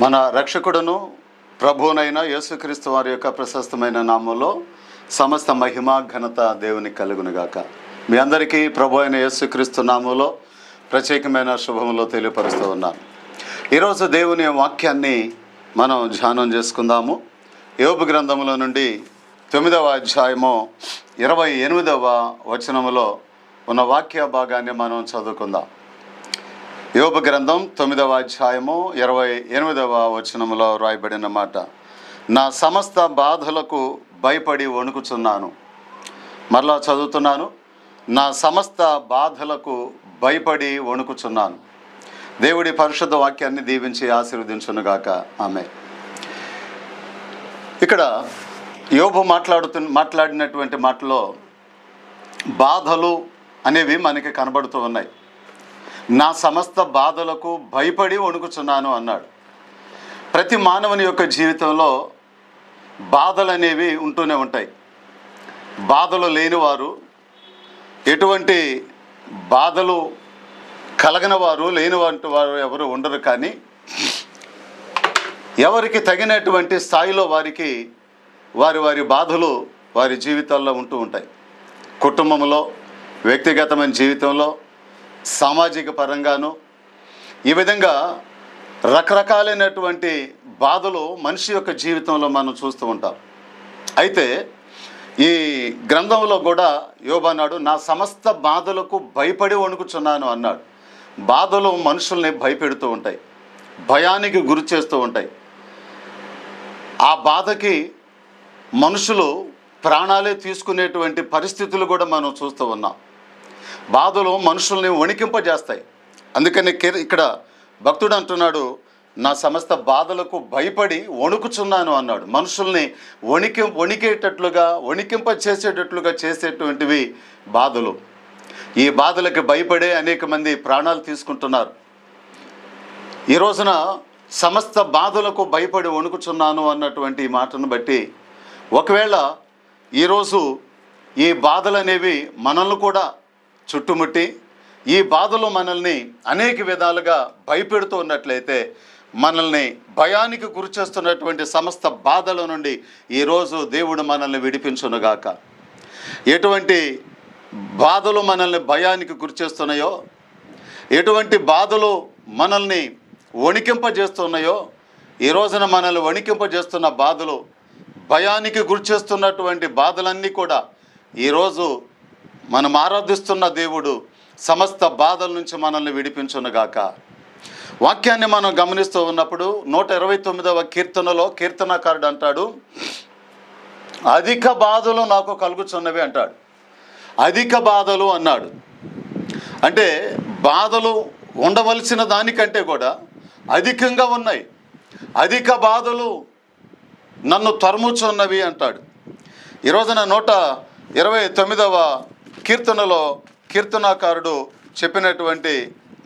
మన రక్షకుడును ప్రభువునైన యేసుక్రీస్తు వారి యొక్క ప్రశస్తమైన నామంలో సమస్త మహిమ ఘనత దేవుని కలుగునుగాక. మీ అందరికీ ప్రభు అయిన యేసుక్రీస్తు నామంలో ప్రత్యేకమైన శుభములో తెలియపరుస్తూ ఉన్నాను. ఈరోజు దేవుని వాక్యాన్ని మనం ధ్యానం చేసుకుందాము. యోపు గ్రంథములో నుండి తొమ్మిదవ అధ్యాయము ఇరవై ఎనిమిదవ వచనములో ఉన్న వాక్య భాగాన్ని మనం చదువుకుందాం. యోబ గ్రంథం తొమ్మిదవ అధ్యాయము ఇరవై ఎనిమిదవ వచనములో రాయబడిన మాట. నా సమస్త బాధలకు భయపడి వణుకుచున్నాను. మరలా చదువుతున్నాను. నా సమస్త బాధలకు భయపడి వణుకుచున్నాను. దేవుడి పరిశుద్ధ వాక్యాన్ని దీవించి ఆశీర్వదించునుగాక. ఆమె. ఇక్కడ యోబు మాట్లాడుతు మాట్లాడినటువంటి మాటలో బాధలు అనేవి మనకి కనబడుతూ ఉన్నాయి. నా సమస్త బాధలకు భయపడి వణుకుచున్నాను అన్నాడు. ప్రతి మానవుని యొక్క జీవితంలో బాధలు అనేవి ఉంటూనే ఉంటాయి. బాధలు లేనివారు ఎటువంటి బాధలు కలగని వారు లేని వారు ఎవరు ఉండరు కానీ ఎవరికి తగినటువంటి స్థాయిలో వారికి వారి వారి బాధలు వారి జీవితాల్లో ఉంటూ ఉంటాయి. కుటుంబంలో వ్యక్తిగతమైన జీవితంలో సామాజిక పరంగాను ఈ విధంగా రకరకాలైనటువంటి బాధలు మనిషి యొక్క జీవితంలో మనం చూస్తూ ఉంటాం. అయితే ఈ గ్రంథంలో కూడా యోబన్నాడు నా సమస్త బాధలకు భయపడి వణుకుచున్నాను అన్నాడు. బాధలు మనుషుల్ని భయపెడుతూ ఉంటాయి భయానికి గురి చేస్తూ ఉంటాయి. ఆ బాధకి మనుషులు ప్రాణాలే తీసుకునేటువంటి పరిస్థితులు కూడా మనం చూస్తూ ఉన్నాం. బాధలు మనుషుల్ని వణికింపజేస్తాయి. అందుకని ఇక్కడ భక్తుడు అంటున్నాడు నా సమస్త బాధలకు భయపడి వణుకుచున్నాను అన్నాడు. మనుషుల్ని వణికి వణికేటట్లుగా వణికింప చేసేటట్లుగా చేసేటువంటివి బాధలు. ఈ బాధలకు భయపడే అనేక మంది ప్రాణాలు తీసుకుంటున్నారు. ఈ రోజున సమస్త బాధలకు భయపడి వణుకుచున్నాను అన్నటువంటి మాటను బట్టి ఒకవేళ ఈరోజు ఈ బాధలు అనేవి మనల్ని కూడా చుట్టుముట్టి ఈ బాధలు మనల్ని అనేక విధాలుగా భయపెడుతూ ఉన్నట్లయితే మనల్ని భయానికి గురి చేస్తున్నటువంటి సమస్త బాధల నుండి ఈరోజు దేవుడు మనల్ని విడిపించునుగాక. ఎటువంటి బాధలు మనల్ని భయానికి గురి చేస్తున్నాయో ఎటువంటి బాధలు మనల్ని వణికింపజేస్తున్నాయో ఈ రోజున మనల్ని వణికింపజేస్తున్న బాధలు భయానికి గురిచేస్తున్నటువంటి బాధలన్నీ కూడా ఈరోజు మనం ఆరాధిస్తున్న దేవుడు సమస్త బాధల నుంచి మనల్ని విడిపించునుగాక. వాక్యాన్ని మనం గమనిస్తూ ఉన్నప్పుడు నూట ఇరవై తొమ్మిదవ కీర్తనలో కీర్తనకారుడు అంటాడు అధిక బాధలు నాకు కలుగుచున్నవి అంటాడు. అధిక బాధలు అన్నాడు. అంటే బాధలు ఉండవలసిన దానికంటే కూడా అధికంగా ఉన్నాయి. అధిక బాధలు నన్ను తరుముచున్నవి అంటాడు. ఈ రోజున నూట ఇరవై తొమ్మిదవ కీర్తనలో కీర్తనాకారుడు చెప్పినటువంటి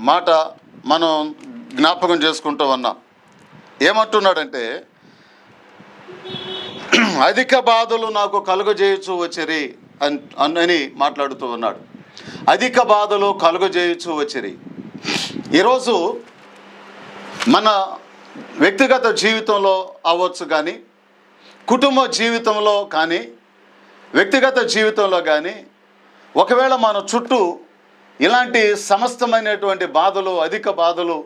మాట మనం జ్ఞాపకం చేసుకుంటూ ఉన్నాం. ఏమంటున్నాడంటే అధిక బాధలు నాకు కలుగజేయచ్చు వచ్చిరి అన్ అని మాట్లాడుతూ ఉన్నాడు. అధిక బాధలు కలుగజేయచ్చు వచ్చిరి. ఈరోజు మన వ్యక్తిగత జీవితంలో అవ్వచ్చు కానీ కుటుంబ జీవితంలో కానీ వ్యక్తిగత జీవితంలో కానీ ఒకవేళ మన చుట్టూ ఇలాంటి సమస్తమైనటువంటి బాధలు అధిక బాధలు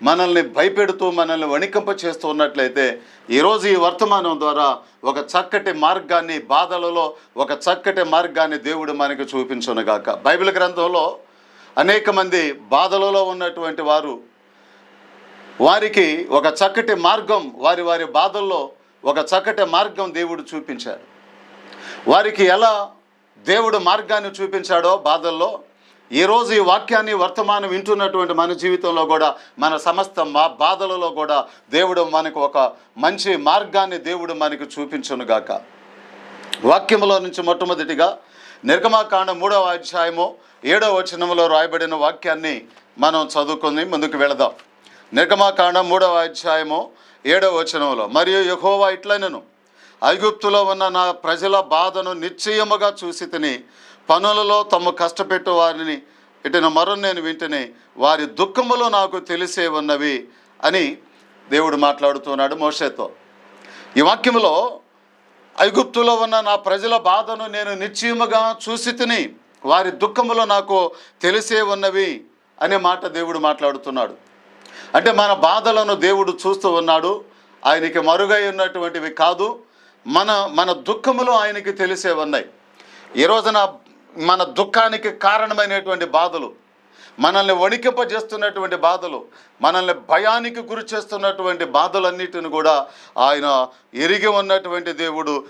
మనల్ని భయపెడుతూ మనల్ని వణికింప చేస్తూ ఉన్నట్లయితే ఈరోజు ఈ వర్తమానం ద్వారా ఒక చక్కటి మార్గాన్ని బాధలలో ఒక చక్కటి మార్గాన్ని దేవుడు మనకి చూపించునుగాక. బైబిల్ గ్రంథంలో అనేక మంది బాధలలో ఉన్నటువంటి వారు వారికి ఒక చక్కటి మార్గం వారి వారి బాధల్లో ఒక చక్కటి మార్గం దేవుడు చూపించారు. వారికి ఎలా దేవుడు మార్గాన్ని చూపించాడో బాధల్లో ఈరోజు ఈ వాక్యాన్ని వర్తమానం వింటున్నటువంటి మన జీవితంలో కూడా మన సమస్త మా బాధలలో కూడా దేవుడు మనకు ఒక మంచి మార్గాన్ని దేవుడు మనకు చూపించునుగాక వాక్యములో నుంచి మొట్టమొదటిగా నిర్గమాకాండ మూడవ అధ్యాయము ఏడవ వచనములో రాయబడిన వాక్యాన్ని మనం చదువుకొని ముందుకు వెళదాం. నిర్గమాకాండ మూడవ అధ్యాయము ఏడవ వచనంలో మరియు యహోవా ఇట్లనను ఐగుప్తులో ఉన్న నా ప్రజల బాధను నిశ్చయముగా చూసి తిని పనులలో తమ కష్టపెట్టు వారిని ఇటిన మరో నేను వింటనే వారి దుఃఖములో నాకు తెలిసే ఉన్నవి అని దేవుడు మాట్లాడుతున్నాడు మోషేతో. ఈ వాక్యంలో ఐగుప్తులో ఉన్న నా ప్రజల బాధను నేను నిశ్చయముగా చూసి తిని వారి దుఃఖములో నాకు తెలిసే ఉన్నవి అనే మాట దేవుడు మాట్లాడుతున్నాడు. అంటే మన బాధలను దేవుడు చూస్తూ ఉన్నాడు. ఆయనకి మరుగై ఉన్నటువంటివి కాదు. మన మన దుఃఖములు ఆయనకి తెలిసే ఉన్నాయి. ఈ రోజున మన దుఃఖానికి కారణమైనటువంటి బాధలు మనల్ని వణికింపజేస్తున్నటువంటి బాధలు మనల్ని భయానికి గురి చేస్తున్నటువంటి బాధలన్నిటిని కూడా ఆయన ఎరిగి ఉన్నటువంటి దేవుడు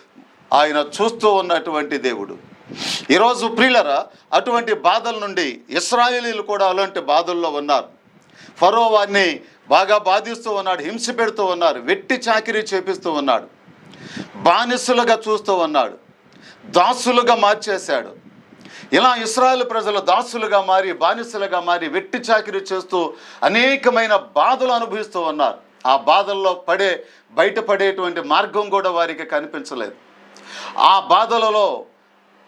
ఆయన చూస్తూ ఉన్నటువంటి దేవుడు. ఈరోజు ప్రియులరా అటువంటి బాధల నుండి ఇస్రాయేలీలు కూడా అలాంటి బాధల్లో ఉన్నారు. ఫరో వారిని బాగా బాధిస్తూ ఉన్నాడు హింస పెడుతూ ఉన్నారు వెట్టి చాకిరీ చేపిస్తూ ఉన్నాడు. బానిసలుగా చూస్తూ ఉన్నాడు. దాసులుగా మార్చేశాడు. ఇలా ఇస్రాయల్ ప్రజలు దాసులుగా మారి బానిసలుగా మారి వెట్టి చాకిరీ చేస్తూ అనేకమైన బాధలు అనుభవిస్తూ ఉన్నారు. ఆ బాధల్లో పడే బయటపడేటువంటి మార్గం కూడా వారికి కనిపించలేదు. ఆ బాధలలో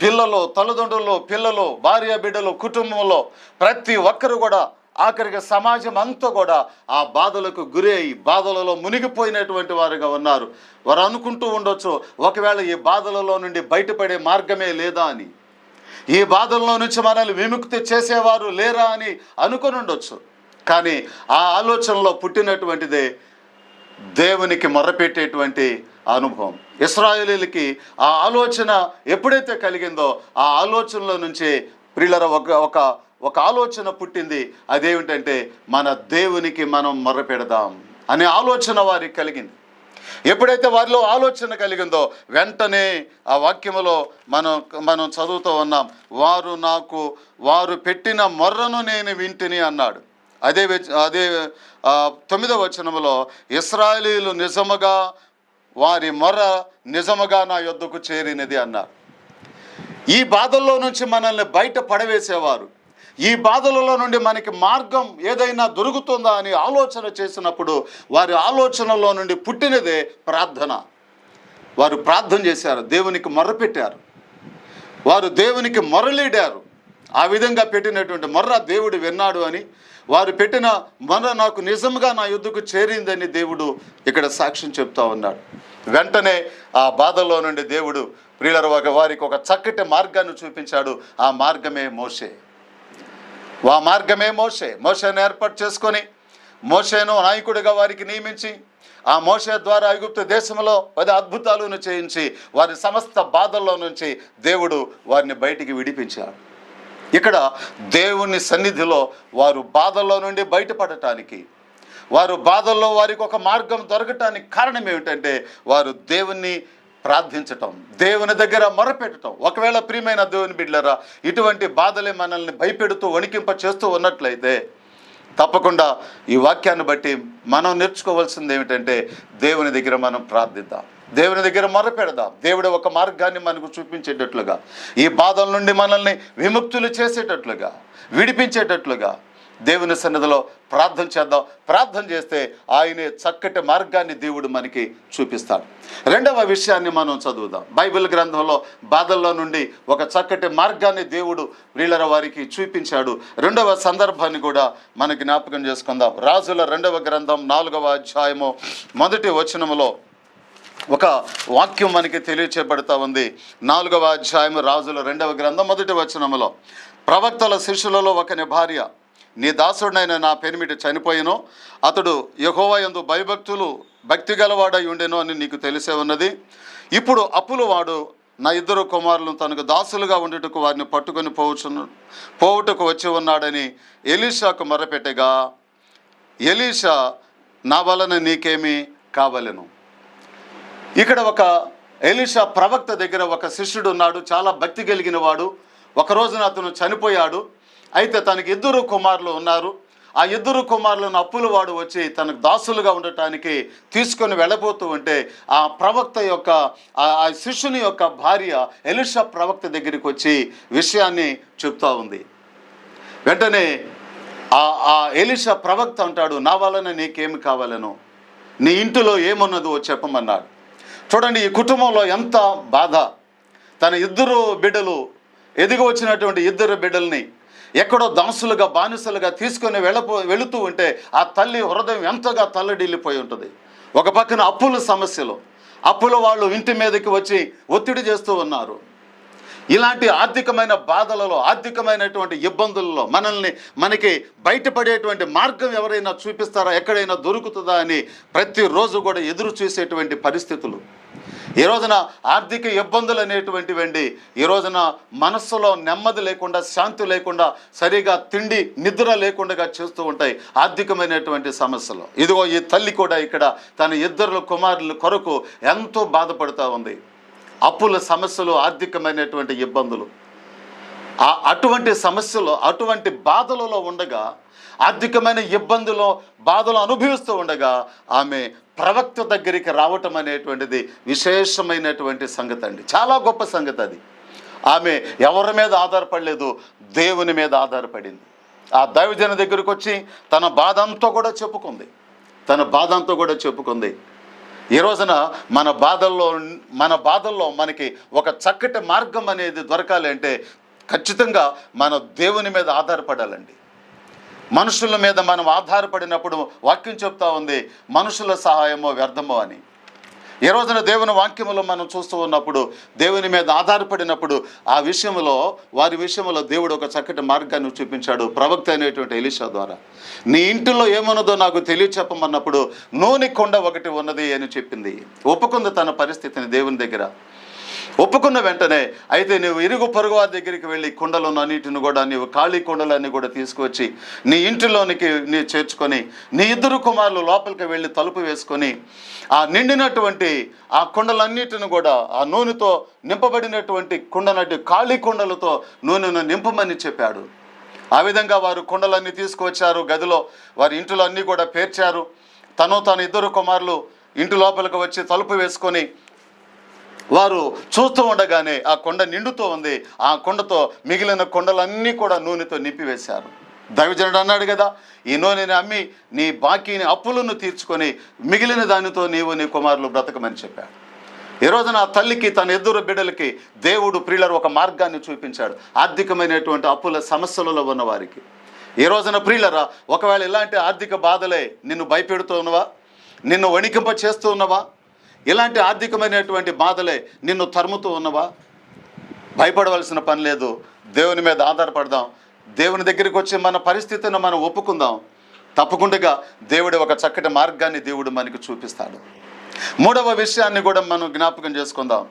పిల్లలు తల్లిదండ్రులు పిల్లలు భార్య బిడ్డలు కుటుంబంలో ప్రతి ఒక్కరు కూడా ఆఖరికి సమాజం అంతా కూడా ఆ బాధలకు గురి అయి బాధలలో మునిగిపోయినటువంటి వారుగా ఉన్నారు. వారు అనుకుంటూ ఉండొచ్చు ఒకవేళ ఈ బాధలలో నుండి బయటపడే మార్గమే లేదా అని. ఈ బాధల్లో నుంచి మనల్ని విముక్తి చేసేవారు లేరా అని అనుకుని ఉండొచ్చు. కానీ ఆ ఆలోచనలో పుట్టినటువంటిదే దేవునికి మొరపెట్టేటువంటి అనుభవం. ఇస్రాయేలీలకి ఆ ఆలోచన ఎప్పుడైతే కలిగిందో ఆ ఆలోచనలో నుంచి ప్రిల్లర ఒక ఒక ఒక ఆలోచన పుట్టింది. అదేమిటంటే మన దేవునికి మనం మొరపెడదాం అనే ఆలోచన వారికి కలిగింది. ఎప్పుడైతే వారిలో ఆలోచన కలిగిందో వెంటనే ఆ వాక్యములో మనం మనం చదువుతూ ఉన్నాం వారు నాకు వారు పెట్టిన మొర్రను నేను వింటిని అన్నాడు. అదే అదే తొమ్మిదవ వచనంలో ఇస్రాయలీలు నిజముగా వారి మొర్ర నిజముగా నా యొద్దకు చేరినది అన్నారు. ఈ బాధల్లో నుంచి మనల్ని బయట పడవేసేవారు. ఈ బాధలలో నుండి మనకి మార్గం ఏదైనా దొరుకుతుందా అని ఆలోచన చేసినప్పుడు వారి ఆలోచనలో నుండి పుట్టినదే ప్రార్థన. వారు ప్రార్థన చేశారు దేవునికి మొర్రపెట్టారు వారు దేవునికి మొరలీడారు. ఆ విధంగా పెట్టినటువంటి మొర్ర దేవుడు విన్నాడు అని వారు పెట్టిన మొర్ర నాకు నిజంగా నా యుద్ధకు చేరిందని దేవుడు ఇక్కడ సాక్ష్యం చెప్తా ఉన్నాడు. వెంటనే ఆ బాధల్లో నుండి దేవుడు ప్రియుల వారికి ఒక చక్కటి మార్గాన్ని చూపించాడు. ఆ మార్గమే మోషే. ఆ మార్గమే మోషే. మోషేను ఏర్పాటు చేసుకొని మోషేను నాయకుడిగా వారికి నియమించి ఆ మోషే ద్వారా ఐగుప్తు దేశంలో పది అద్భుతాలను చేయించి వారి సమస్త బాధల్లో నుంచి దేవుడు వారిని బయటికి విడిపించాడు. ఇక్కడ దేవుని సన్నిధిలో వారు బాధల్లో నుండి బయటపడటానికి వారు బాధల్లో వారికి ఒక మార్గం దొరకటానికి కారణం ఏమిటంటే వారు దేవుణ్ణి ప్రార్థించటం దేవుని దగ్గర మొరపెట్టడం ఒకవేళ ప్రియమైన దేవుని బిడ్డలరా ఇటువంటి బాధలే మనల్ని భయపెడుతూ వణికింప చేస్తూ ఉన్నట్లయితే తప్పకుండా ఈ వాక్యాన్ని బట్టి మనం నేర్చుకోవాల్సింది ఏమిటంటే దేవుని దగ్గర మనం ప్రార్థిద్దాం. దేవుని దగ్గర మొరపెడదాం. దేవుడు ఒక మార్గాన్ని మనకు చూపించేటట్లుగా ఈ బాధల నుండి మనల్ని విముక్తులు చేసేటట్లుగా విడిపించేటట్లుగా దేవుని సన్నిధిలో ప్రార్థన చేద్దాం. ప్రార్థన చేస్తే ఆయనే చక్కటి మార్గాన్ని దేవుడు మనకి చూపిస్తాడు. రెండవ విషయాన్ని మనం చదువుదాం. బైబిల్ గ్రంథంలో బాధల్లో నుండి ఒక చక్కటి మార్గాన్ని దేవుడు వీళ్ళ వారికి చూపించాడు. రెండవ సందర్భాన్ని కూడా మన జ్ఞాపకం చేసుకుందాం. రాజుల రెండవ గ్రంథం నాలుగవ అధ్యాయము మొదటి వచనములో ఒక వాక్యం మనకి తెలియచేయబడతా ఉంది. నాలుగవ అధ్యాయం రాజుల రెండవ గ్రంథం మొదటి వచనములో. ప్రవక్తల శిష్యులలో ఒకని భార్య. నీ దాసుడినైన నా పెనిమిటి చనిపోయాను అతడు యహోవా యందు భయభక్తులు భక్తి గలవాడై ఉండెను అని నీకు తెలిసే ఉన్నది. ఇప్పుడు అప్పులు వాడు నా ఇద్దరు కుమారులను తనకు దాసులుగా ఉండేటకు వారిని పట్టుకొని పోవచ్చు పోవుటకు వచ్చి ఉన్నాడని ఎలీషాకు మొరపెట్టగా ఎలీషా నా వలన నీకేమీ కావలను. ఇక్కడ ఒక ఎలీషా ప్రవక్త దగ్గర ఒక శిష్యుడు ఉన్నాడు చాలా భక్తి కలిగిన వాడు. ఒక రోజున అతను చనిపోయాడు. అయితే తనకి ఇద్దరు కుమారులు ఉన్నారు. ఆ ఇద్దరు కుమారులను అప్పులు వాడు వచ్చి తనకు దాసులుగా ఉండటానికి తీసుకొని వెళ్ళబోతూ ఉంటే ఆ ప్రవక్త యొక్క ఆ- శిష్యుని యొక్క భార్య ఎలిషా ప్రవక్త దగ్గరికి వచ్చి విషయాన్ని చెప్తా ఉంది. వెంటనే ఆ ఆ ఎలిషా ప్రవక్త అంటాడు నా వలన నీకేమి కావాలను? నీ ఇంటిలో ఏమున్నదో చెప్పమన్నాడు. చూడండి ఈ కుటుంబంలో ఎంత బాధ. తన ఇద్దరు బిడ్డలు ఎదిగి వచ్చినటువంటి ఇద్దరు బిడ్డల్ని ఎక్కడో దాసులుగా బానిసలుగా తీసుకొని వెళ్ళపో వెళుతూ ఉంటే ఆ తల్లి హృదయం ఎంతగా తల్లడిల్లిపోయి ఉంటుంది. ఒక పక్కన అప్పుల సమస్యలు. అప్పుల వాళ్ళు ఇంటి మీదకి వచ్చి ఒత్తిడి చేస్తూ ఉన్నారు. ఇలాంటి ఆర్థికమైన బాధలలో ఆర్థికమైనటువంటి ఇబ్బందులలో మనల్ని మనకి బయటపడేటువంటి మార్గం ఎవరైనా చూపిస్తారా? ఎక్కడైనా దొరుకుతుందా అని ప్రతిరోజు కూడా ఎదురు చూసేటువంటి పరిస్థితులు. ఈ రోజున ఆర్థిక ఇబ్బందులు అనేటువంటివండి ఈ రోజున మనస్సులో నెమ్మది లేకుండా శాంతి లేకుండా సరిగా తిండి నిద్ర లేకుండా చేస్తూ ఉంటాయి ఆర్థికమైనటువంటి సమస్యలు. ఇదిగో ఈ తల్లి కూడా ఇక్కడ తన ఇద్దరు కుమారుల కొరకు ఎంతో బాధపడుతూ ఉంది. అప్పుల సమస్యలు ఆర్థికమైనటువంటి ఇబ్బందులు. అటువంటి సమస్యలు అటువంటి బాధలలో ఉండగా ఆర్థికమైన ఇబ్బందులు బాధలు అనుభవిస్తూ ఉండగా ఆమె ప్రవక్త దగ్గరికి రావటం అనేటువంటిది విశేషమైనటువంటి సంగతి అండి చాలా గొప్ప సంగతి అది ఆమె ఎవరి మీద ఆధారపడలేదు దేవుని మీద ఆధారపడింది. ఆ దైవజన దగ్గరికి వచ్చి తన బాధ అంతా కూడా చెప్పుకుంది. తన బాధ అంతా కూడా చెప్పుకుంది. ఈ రోజున మన బాధల్లో మన బాధల్లో మనకి ఒక చక్కటి మార్గం అనేది దొరకాలి అంటే ఖచ్చితంగా మన దేవుని మీద ఆధారపడాలండి. మనుషుల మీద మనం ఆధారపడినప్పుడు వాక్యం చెప్తా ఉంది మనుషుల సహాయమో వ్యర్థమో అని. ఈ రోజున దేవుని వాక్యములో మనం చూస్తూ ఉన్నప్పుడు దేవుని మీద ఆధారపడినప్పుడు ఆ విషయంలో వారి విషయంలో దేవుడు ఒక చక్కటి మార్గాన్ని చూపించాడు ప్రవక్త అనేటువంటి ఎలిషా ద్వారా. నీ ఇంటిలో ఏమన్నదో నాకు తెలియచెప్పమన్నప్పుడు నూనె కొండ ఒకటి ఉన్నది అని చెప్పింది. ఒప్పుకుంది తన పరిస్థితిని దేవుని దగ్గర. ఒప్పుకున్న వెంటనే అయితే నువ్వు ఇరుగు పొరుగువారి దగ్గరికి వెళ్ళి కుండలు అన్నిటిని కూడా నీవు ఖాళీ కుండలన్నీ కూడా తీసుకువచ్చి నీ ఇంటిలోనికి నీ చేర్చుకొని నీ ఇద్దరు కుమారులు లోపలికి వెళ్ళి తలుపు వేసుకొని ఆ నిండినటువంటి ఆ కుండలన్నిటిని కూడా ఆ నూనెతో నింపబడినటువంటి కుండనటి ఖాళీ కుండలతో నూనెను నింపమని చెప్పాడు. ఆ విధంగా వారు కుండలన్నీ తీసుకువచ్చారు గదిలో వారి ఇంటిలో అన్నీ కూడా పేర్చారు. తను తన ఇద్దరు కుమారులు ఇంటి లోపలికి వచ్చి తలుపు వేసుకొని వారు చూస్తూ ఉండగానే ఆ కొండ నిండుతూ ఉంది. ఆ కొండతో మిగిలిన కొండలన్నీ కూడా నూనెతో నింపివేశారు. దైవజనుడు అన్నాడు కదా ఈ నూనెని అమ్మి నీ బాకీని అప్పులను తీర్చుకొని మిగిలిన దానితో నీవు నీ కుమారులు బ్రతకమని చెప్పాడు. ఈ రోజున ఆ తల్లికి తన ఇద్దరు బిడ్డలకి దేవుడు ప్రియులరు ఒక మార్గాన్ని చూపించాడు. ఆర్థికమైనటువంటి అప్పుల సమస్యలలో ఉన్న వారికి ఈ రోజున ప్రియులరా ఒకవేళ ఇలాంటి ఆర్థిక బాధలే నిన్ను భయపెడుతూ ఉన్నవా? నిన్ను వణికింప చేస్తూ ఉన్నవా? ఇలాంటి ఆర్థికమైనటువంటి బాధలే నిన్ను తరుముతూ ఉన్నవా? భయపడవలసిన పని లేదు. దేవుని మీద ఆధారపడదాం. దేవుని దగ్గరికి వచ్చి మన పరిస్థితిని మనం ఒప్పుకుందాం. తప్పకుండా దేవుడు ఒక చక్కటి మార్గాన్ని దేవుడు మనకి చూపిస్తాడు. మూడవ విషయాన్ని కూడా మనం జ్ఞాపకం చేసుకుందాం.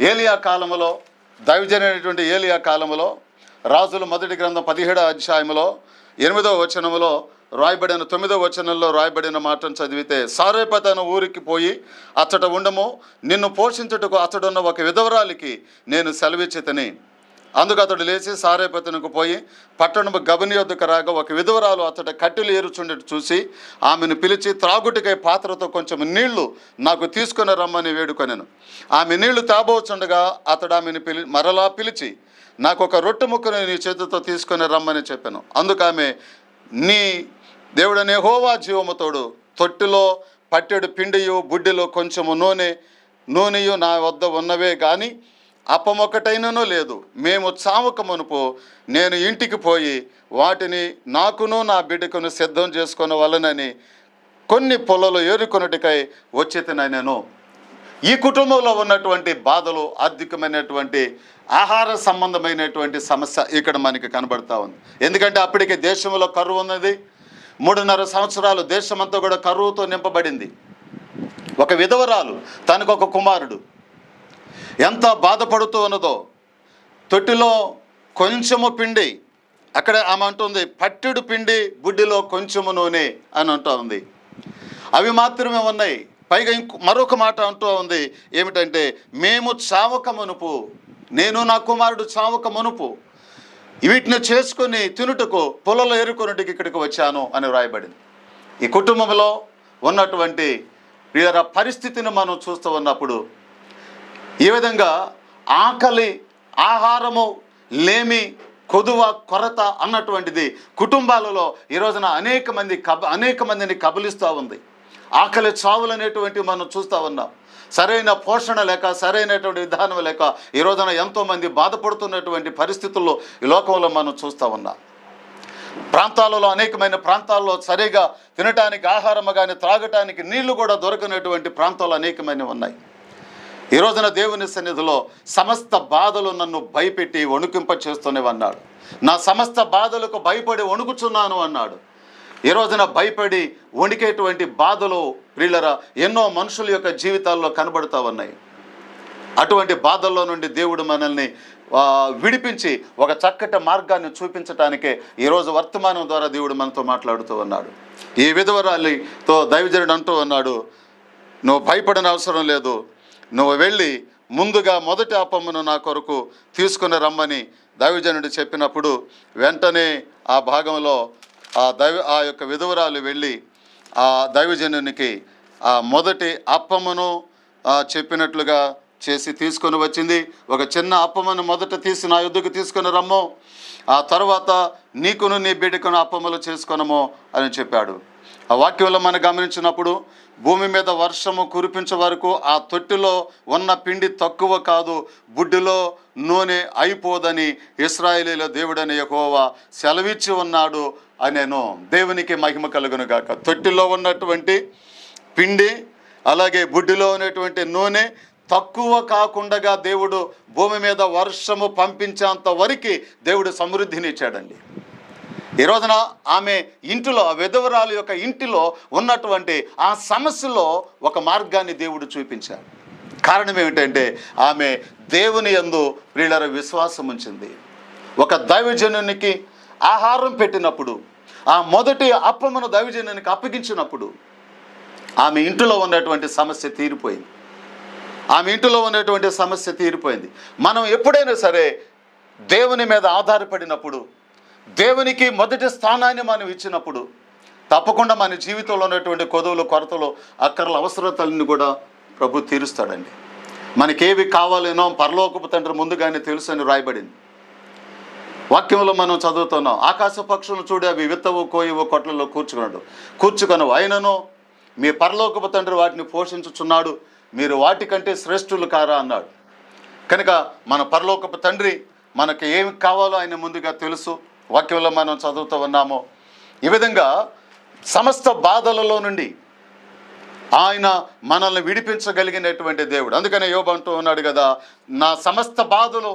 ఏలియా కాలంలో దైవజనైనటువంటి ఏలియా కాలంలో రాజుల మొదటి గ్రంథం పదిహేడవ అధ్యాయంలో ఎనిమిదవ వచనంలో రాయబడిన తొమ్మిదో వచనంలో రాయబడిన మాటను చదివితే సారేపత అనే ఊరికి పోయి అచ్చట ఉండము నిన్ను పోషించుటకు అతడున్న ఒక విధవరాలికి నేను సెలవిచ్చితని. అందుకు అతడు లేచి సారేపతనకు పోయి పట్టణము గబని యొద్దకు రాగా ఒక విధవరాలు అతడు కట్టెలు ఏరుచుండేట్టు చూసి ఆమెను పిలిచి త్రాగుటికై పాత్రతో కొంచెం నీళ్ళు నాకు తీసుకుని రమ్మని వేడుకొనెను. ఆమె నీళ్ళు తాబోచుండగా అతడు ఆమెను పిలి మరలా పిలిచి నాకు ఒక రొట్టె ముక్కను నీ చేతితో తీసుకొని రమ్మని చెప్పాను. అందుకు ఆమె నీ దేవుడనే హోవా జీవముతోడు తొట్టిలో పట్టెడు పిండియు బుడ్డిలో కొంచెము నూనె నూనెయు నా వద్ద ఉన్నవే కానీ అప్పమొకటైనను లేదు. మేము చావక మునుపు నేను ఇంటికి పోయి వాటిని నాకును నా బిడ్డకును సిద్ధం చేసుకున్న వలనని కొన్ని పొలలు ఏరుకొనుటికై వచ్చేతనైనను. ఈ కుటుంబంలో ఉన్నటువంటి బాధలు ఆర్థికమైనటువంటి ఆహార సంబంధమైనటువంటి సమస్య ఇక్కడ మనకి కనబడతా ఉంది. ఎందుకంటే అప్పటికే దేశంలో కరువు ఉన్నది. మూడున్నర సంవత్సరాలు దేశమంతా కూడా కరువుతో నింపబడింది. ఒక విధవరాలు తనకు ఒక కుమారుడు. ఎంత బాధపడుతూ ఉన్నదో. తొట్టిలో కొంచెము పిండి అక్కడ ఆమె అంటుంది పట్టెడు పిండి బుడ్డిలో కొంచెము నూనె అని అంటూ ఉంది అవి మాత్రమే ఉన్నాయి. పైగా ఇంకో మరొక మాట అంటూ ఉంది ఏమిటంటే మేము చావక మునుపు నేను నా కుమారుడు చావక మునుపు వీటిని చేసుకొని తినుటకు పొలంలో ఏరుకున్నట్టుకు ఇక్కడికి వచ్చాను అని వ్రాయబడింది. ఈ కుటుంబంలో ఉన్నటువంటి వివిధ పరిస్థితిని మనం చూస్తూ ఉన్నప్పుడు ఈ విధంగా ఆకలి ఆహారము లేమి కొదువ కొరత అన్నటువంటిది కుటుంబాలలో ఈ రోజున అనేక మంది కబ అనేక మందిని కబలిస్తూ ఉంది. ఆకలి చావులు అనేటువంటివి మనం చూస్తూ ఉన్నాం. సరైన పోషణ లేక సరైనటువంటి విధానం లేక ఈ రోజున ఎంతోమంది బాధపడుతున్నటువంటి పరిస్థితుల్లో ఈ లోకంలో మనం చూస్తూ ఉన్నాం. ప్రాంతాలలో అనేకమైన ప్రాంతాల్లో సరిగా తినటానికి ఆహారం కానీ త్రాగటానికి నీళ్ళు కూడా దొరకనటువంటి ప్రాంతాలు అనేకమైనవి ఉన్నాయి. ఈ రోజున దేవుని సన్నిధిలో సమస్త బాధలు నన్ను భయపెట్టి వణుకింప చేస్తూనేవి అన్నాడు నా సమస్త బాధలకు భయపడి వణుకుచున్నాను అన్నాడు. ఈ రోజున భయపడి వణికేటువంటి బాధలు ప్రియులరా ఎన్నో మనుషుల యొక్క జీవితాల్లో కనబడుతూ ఉన్నాయి. అటువంటి బాధల్లో నుండి దేవుడు మనల్ని విడిపించి ఒక చక్కటి మార్గాన్ని చూపించటానికే ఈరోజు వర్తమానం ద్వారా దేవుడు మనతో మాట్లాడుతూ ఉన్నాడు. ఈ విధవరాలితో దైవజనుడు అంటూ ఉన్నాడు నువ్వు భయపడిన అవసరం లేదు. నువ్వు వెళ్ళి ముందుగా మొదటి అప్పమ్మను నా కొరకు తీసుకుని రమ్మని దైవజనుడు చెప్పినప్పుడు వెంటనే ఆ భాగంలో ఆ దైవ ఆ యొక్క విధవరాలు వెళ్ళి ఆ దైవజనునికి ఆ మొదటి అప్పమును చెప్పినట్లుగా చేసి తీసుకొని వచ్చింది. ఒక చిన్న అప్పమును మొదట తీసి నా యుద్ధకు తీసుకొని రమ్మో. ఆ తర్వాత నీకును నీ బిడ్డకును అప్పములు చేసుకొనము అని చెప్పాడు. ఆ వాక్యంలో మనం గమనించినప్పుడు భూమి మీద వర్షము కురిపించే వరకు ఆ తొట్టిలో ఉన్న పిండి తక్కువ కాదు బుడ్డిలో నూనె అయిపోదని ఇస్రాయేలీల దేవుడని యహోవా సెలవిచ్చి ఉన్నాడు అనేను. దేవునికి మహిమ కలుగును గాక. తొట్టిలో ఉన్నటువంటి పిండి అలాగే బుడ్డిలో ఉన్నటువంటి నూనె తక్కువ కాకుండా దేవుడు భూమి మీద వర్షము పంపించేంత వరకు దేవుడు సమృద్ధిని ఇచ్చాడండి. ఈ రోజున ఆమె ఇంటిలో విధవరాలు యొక్క ఇంటిలో ఉన్నటువంటి ఆ సమస్యలో ఒక మార్గాన్ని దేవుడు చూపించాడు. కారణం ఏమిటంటే ఆమె దేవుని యందు ప్రియులర విశ్వాసం ఉంచింది. ఒక దైవజనునికి ఆహారం పెట్టినప్పుడు ఆ మొదటి అప్పమును దైవజనునికి అప్పగించినప్పుడు ఆమె ఇంటిలో ఉన్నటువంటి సమస్య తీరిపోయింది. ఆమె ఇంటిలో ఉన్నటువంటి సమస్య తీరిపోయింది. మనం ఎప్పుడైనా సరే దేవుని మీద ఆధారపడినప్పుడు దేవునికి మొదటి స్థానాన్ని మనం ఇచ్చినప్పుడు తప్పకుండా మన జీవితంలో ఉన్నటువంటి కొదువులు కొరతలు అక్కర్ల అవసరతలను కూడా ప్రభు తీరుస్తాడండి. మనకేవి కావాలేనో పరలోకపు తండ్రి ముందుగానే తెలుసు అని రాయబడింది వాక్యంలో మనం చదువుతున్నాం ఆకాశ పక్షులను చూడి అవి విత్తవు కోయవు కొట్లలో కూర్చుకున్నాడు. కూర్చుకొనవు. అయినను మీ పరలోకపు తండ్రి వాటిని పోషించుచున్నాడు మీరు వాటికంటే శ్రేష్ఠులు కారా అన్నాడు. కనుక మన పరలోకపు తండ్రి మనకి ఏమి కావాలో ఆయన ముందుగా తెలుసు. వాక్యంలో మనం చదువుతూ ఉన్నాము. ఈ విధంగా సమస్త బాధలలో నుండి ఆయన మనల్ని విడిపించగలిగినటువంటి దేవుడు. అందుకనే యోబు అంటూ ఉన్నాడు కదా నా సమస్త బాధలు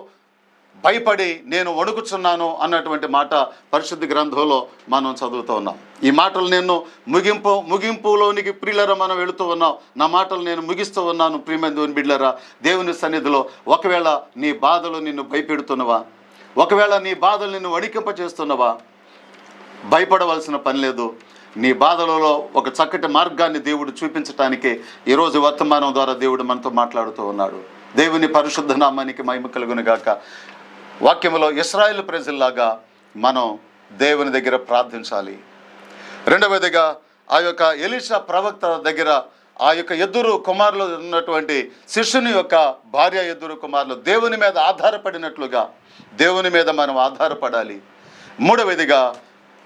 భయపడి నేను వణుకుచున్నాను అన్నటువంటి మాట పరిశుద్ధ గ్రంథంలో మనం చదువుతూ ఉన్నాం. ఈ మాటలు నేను ముగింపు ముగింపులోనికి ప్రియులరా మనం వెళుతూ ఉన్నాం. నా మాటలు నేను ముగిస్తూ ఉన్నాను ప్రియమైన దేవుని బిడ్డలరా. దేవుని సన్నిధిలో ఒకవేళ నీ బాధలు నిన్ను భయపెడుతున్నవా? ఒకవేళ నీ బాధలు నిన్ను వణికింప చేస్తున్నవా భయపడవలసిన పని లేదు. నీ బాధలలో ఒక చక్కటి మార్గాన్ని దేవుడు చూపించటానికి ఈరోజు వర్తమానం ద్వారా దేవుడు మనతో మాట్లాడుతూ ఉన్నాడు. దేవుని పరిశుద్ధ నామానికి మహిమ కలుగునుగాక వాక్యంలో ఇస్రాయేల్ ప్రజల్లాగా మనం దేవుని దగ్గర ప్రార్థించాలి. రెండవదిగా ఆ యొక్క ఎలీషా ప్రవక్త దగ్గర ఆ యొక్క ఎద్దురు కుమారులు ఉన్నటువంటి శిష్యుని యొక్క భార్య ఎద్దురు కుమారులు దేవుని మీద ఆధారపడినట్లుగా దేవుని మీద మనం ఆధారపడాలి. మూడవదిగా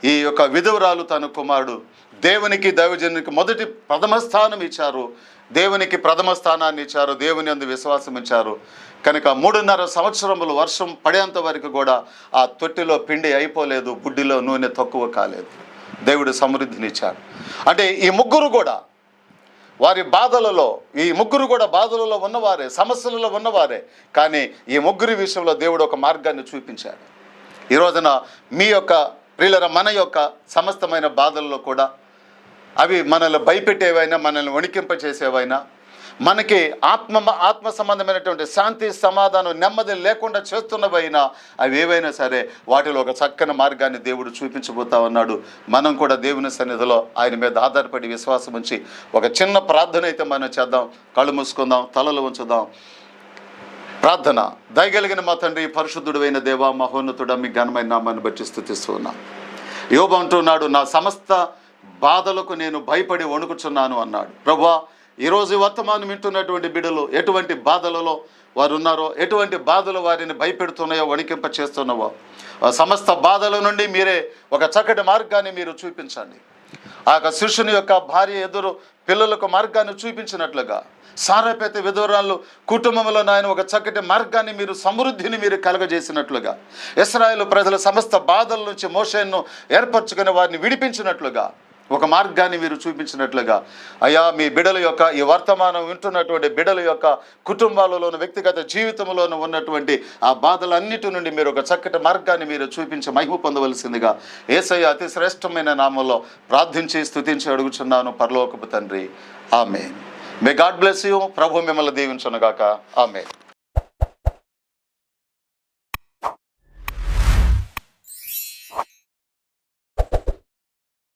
ఈ యొక్క విధవరాలు తన కుమారుడు దేవునికి దైవజనునికి మొదటి ప్రథమ స్థానం ఇచ్చారు. దేవునికి ప్రథమ స్థానాన్ని ఇచ్చారు దేవుని అందు విశ్వాసం ఇచ్చారు కనుక మూడున్నర సంవత్సరములు వర్షం పడేంత వరకు కూడా ఆ తొట్టిలో పిండి అయిపోలేదు బుడ్డిలో నూనె తక్కువ కాలేదు. దేవుడు సమృద్ధినిచ్చాడు. అంటే ఈ ముగ్గురు కూడా వారి బాధలలో ఈ ముగ్గురు కూడా బాధలలో ఉన్నవారే సమస్యలలో ఉన్నవారే. కానీ ఈ ముగ్గురి విషయంలో దేవుడు ఒక మార్గాన్ని చూపించాడు. ఈ రోజున మీ యొక్క ప్రియులర మన యొక్క సమస్తమైన బాధల్లో కూడా అవి మనల్ని భయపెట్టేవైనా మనల్ని వణికింపచేసేవైనా మనకి ఆత్మ ఆత్మ సంబంధమైనటువంటి శాంతి సమాధానం నెమ్మది లేకుండా చేస్తున్నవైనా అవి ఏవైనా సరే వాటిలో ఒక చక్కని మార్గాన్ని దేవుడు చూపించబోతా ఉన్నాడు. మనం కూడా దేవుని సన్నిధిలో ఆయన మీద ఆధారపడి విశ్వాసం ఉంచి ఒక చిన్న ప్రార్థన అయితే మనం చేద్దాం. కళ్ళు మూసుకుందాం తలలు ఉంచుదాం. ప్రార్థన. దయగలిగిన మా తండ్రి పరిశుద్ధుడైన దేవా మహోన్నతుడ మీ ఘనమైన నామాన్ని బట్టి స్థుతిస్తూ ఉన్నాం. యోబు అంటున్నాడు నా సమస్త బాధలకు నేను భయపడి వణుకుచున్నాను అన్నాడు. ప్రభా ఈరోజు వర్తమానం వింటున్నటువంటి బిడ్డలు ఎటువంటి బాధలలో వారు ఉన్నారో ఎటువంటి బాధలు వారిని భయపెడుతున్నాయో వణికింప చేస్తున్నావో సమస్త బాధల నుండి మీరే ఒక చక్కటి మార్గాన్ని మీరు చూపించండి. ఆ యొక్క శిష్యుని యొక్క భార్య ఎదురు పిల్లలకు మార్గాన్ని చూపించినట్లుగా సారపేత విధురాళ్ళు కుటుంబంలో నాయన ఒక చక్కటి మార్గాన్ని మీరు సమృద్ధిని మీరు కలగజేసినట్లుగా ఇస్రాయేల్ ప్రజల సమస్త బాధల నుంచి మోషన్ను ఏర్పరచుకుని వారిని విడిపించినట్లుగా ఒక మార్గాన్ని మీరు చూపించినట్లుగా అయ్యా మీ బిడల యొక్క ఈ వర్తమానం వింటున్నటువంటి బిడల యొక్క కుటుంబాలలోను వ్యక్తిగత జీవితంలోనూ ఉన్నటువంటి ఆ బాధలన్నిటి నుండి మీరు ఒక చక్కటి మార్గాన్ని మీరు చూపించి మహిమ పొందవలసిందిగా ఏసయ్య అతి శ్రేష్టమైన నామంలో ప్రార్థించి స్థుతించి అడుగుచున్నాను. పరలోకపు తండ్రి. ఆమె మే గాడ్ బ్లెస్ యూ ప్రభు మిమ్మల్ని దీవించనుగాక. ఆమె